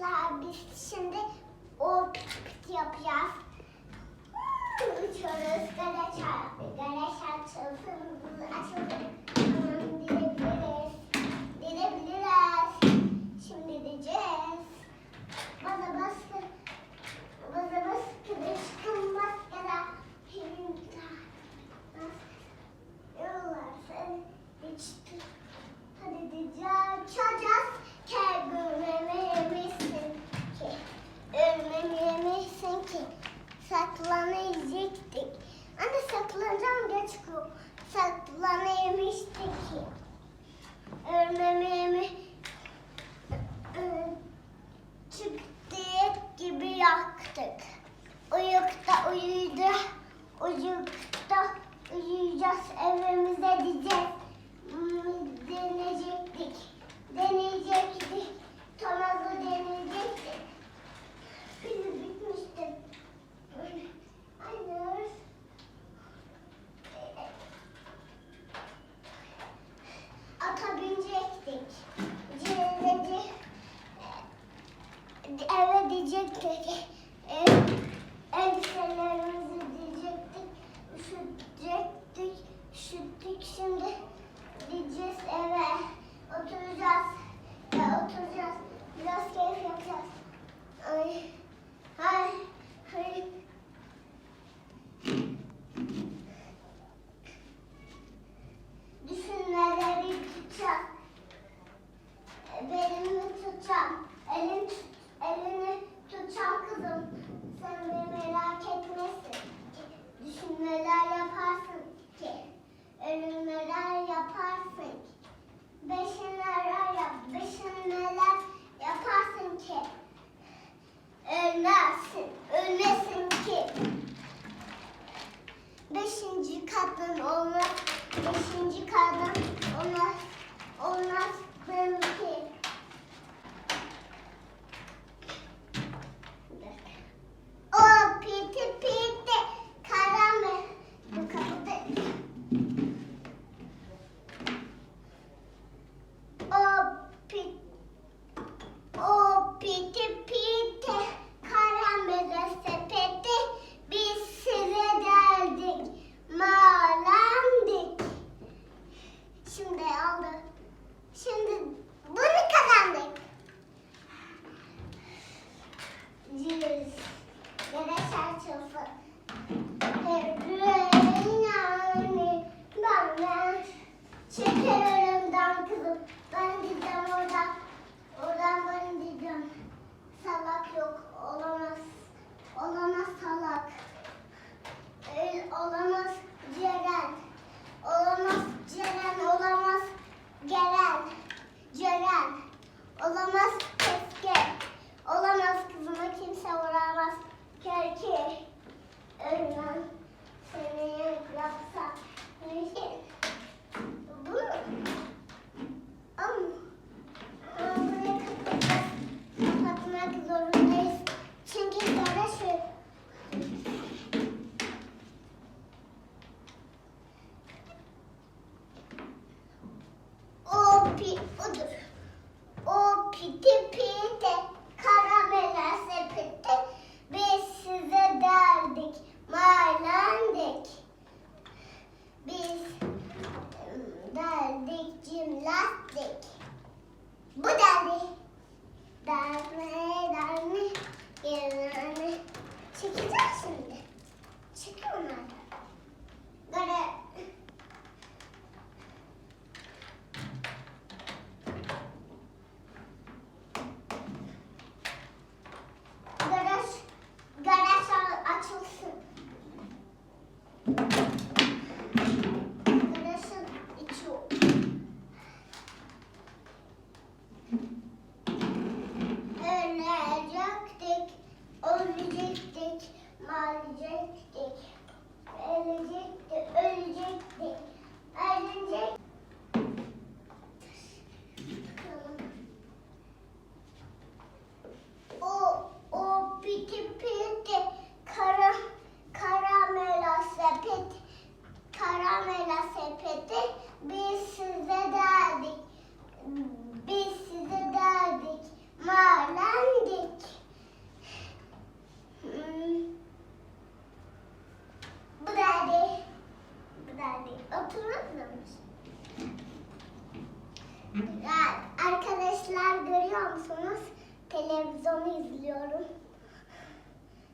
arkadaşlar biz şimdi o pit pit yapacağız. Uçuyoruz. Garaj, garaj açıldı. Açıldı. ki saklanacaktık. Anne saklanacağım geç saklanaymıştık ki. Örmememi e, çıktık gibi yaktık. Uyukta uyuyacaktık. Ellen Şeker aramdan kızım. Ben gideceğim orada. Oradan ben gideceğim. Salak yok. Olamaz. Olamaz salak. Öyle olamaz Ceren. Olamaz Ceren. Olamaz. Televizyonu izliyorum.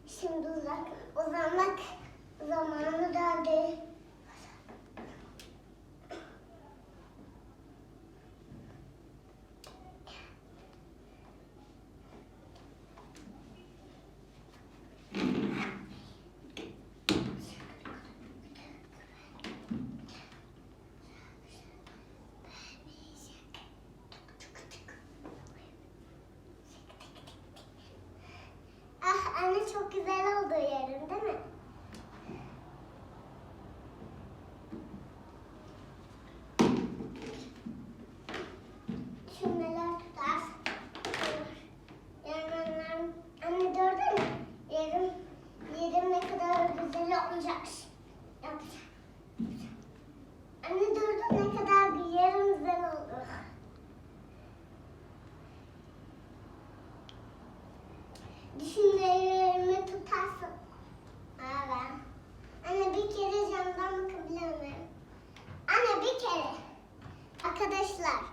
Şimdi uzak, uzanmak zamanı geldi. Ah anne çok güzel oldu yerin değil mi? Şunlar tutar. Yanlar. Anne gördün mü? Yerim, yerim ne kadar güzel olacak. Yapacağım. Anne gördün mü ne kadar bir yerim güzel oldu. Düşüncelerimi tutarsın. Evet. Anne bir kere camdan bakabilir miyim? Anne bir kere. Arkadaşlar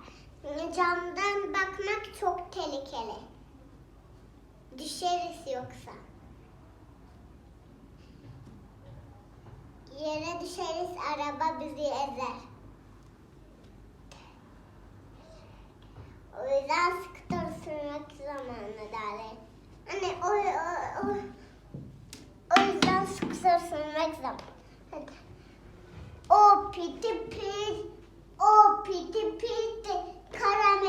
camdan bakmak çok tehlikeli. Düşeriz yoksa. Yere düşeriz araba bizi ezer. O yüzden skuter sürmek zamanı derler. Anne o, o, o, o yüzden skuter sürmek zamanı. Hadi. O piti pit, o piti piti,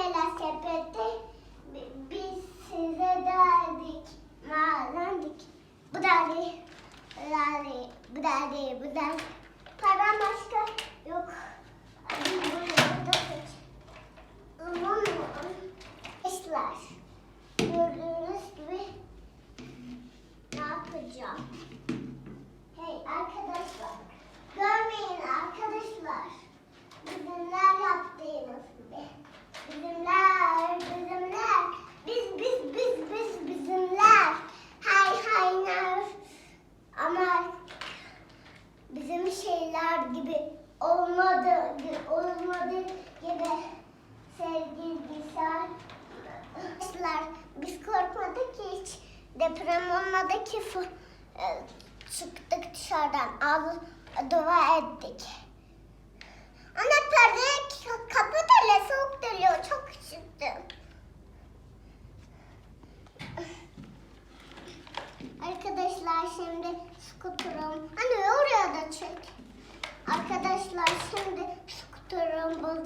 karamela sepeti. Bi- Biz size derdik, madendik. Bu derdi, derdi, bu derdi, bu derdi. Param başka yok. Aman Arkadaşlar, gördüğünüz gibi ne yapacağım? Hey arkadaşlar, görmeyin arkadaşlar. Bizimler. Bizimler, bizimler. Biz, biz, biz, biz, bizimler. Hay hay nar. Ama bizim şeyler gibi olmadı, olmadı gibi sevgili güzel. Arkadaşlar biz korkmadık hiç deprem olmadı ki e, çıktık dışarıdan al dua ettik.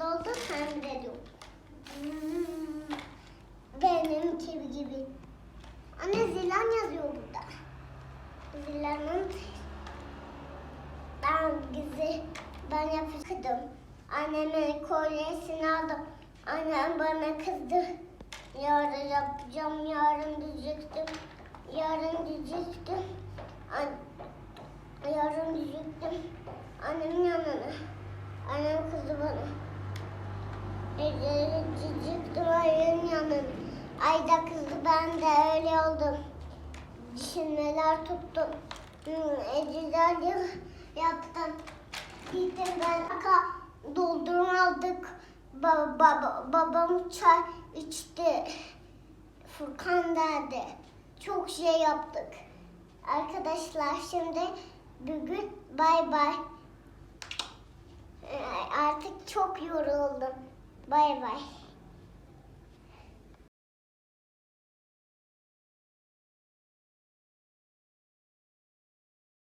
Bozuldu hem de yok. Hmm, Benimki gibi. Anne Zilan yazıyor burada. Zilan'ın ben gizi ben yapıştırdım. Annemin kolyesini aldım. Annem bana kızdı. Yarın yapacağım, yarın diyecektim. Yarın diyecektim. An- yarın diyecektim. Annemin yanına. Annem kızdı bana. Diyecektim ayın yanına. Ayda kızdı ben de öyle oldum. Düşünmeler tuttum. Ece'ler yaptım. Gittim ben aka doldurma aldık. Ba- ba- babam çay içti. Furkan derdi. Çok şey yaptık. Arkadaşlar şimdi bugün bay bay. Ee, Artık çok yoruldum. Bay bay.